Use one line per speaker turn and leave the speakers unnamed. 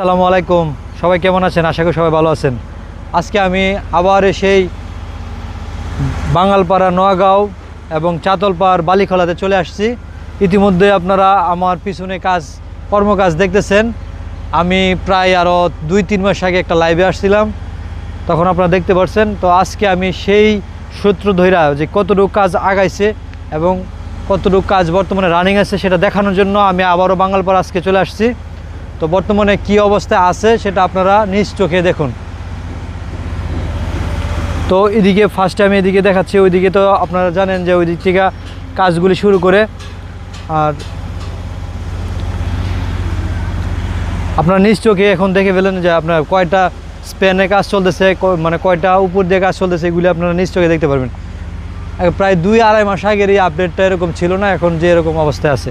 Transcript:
আসসালামু আলাইকুম। সবাই কেমন আছেন? আশা করি সবাই ভালো আছেন। আজকে আমি আবার সেই বাঙালপাড়া নোয়াগাঁও এবং চাতলপাড় বালিখলাতে চলে আসছি। ইতিমধ্যে আপনারা আমার পিছনে কাজ, কর্মকাজ দেখতেছেন। আমি প্রায় আরও দুই, তিন মাস আগে একটা লাইভে আসছিলাম। তখন আপনারা দেখতে পাচ্ছেন তো আজকে আমি সেই সূত্র ধৈরা যে কতটুকু কাজ আগাইছে এবং কতটুকু কাজ বর্তমানে রানিং আছে সেটা দেখানোর জন্য আমি আবারও বাঙালপাড়া আজকে চলে আসছি। তো বর্তমানে কি অবস্থায় আছে সেটা আপনারা নিজ চোখে দেখুন। তো এদিকে ফার্স্টে আমি এদিকে দেখাচ্ছি, ওইদিকে তো আপনারা জানেন যে ওই দিক থেকে কাজগুলি শুরু করে আর আপনারা নিজ চোখে এখন দেখে ফেলেন যে আপনার কয়টা স্পেনে কাজ চলতেছে মানে কয়টা উপর দিয়ে কাজ চলতেছে, এগুলি আপনারা নিজ চোখে দেখতে পারবেন। প্রায় দুই আড়াই মাস আগের এই আপডেটটা এরকম ছিল না, এখন যে এরকম অবস্থায় আছে।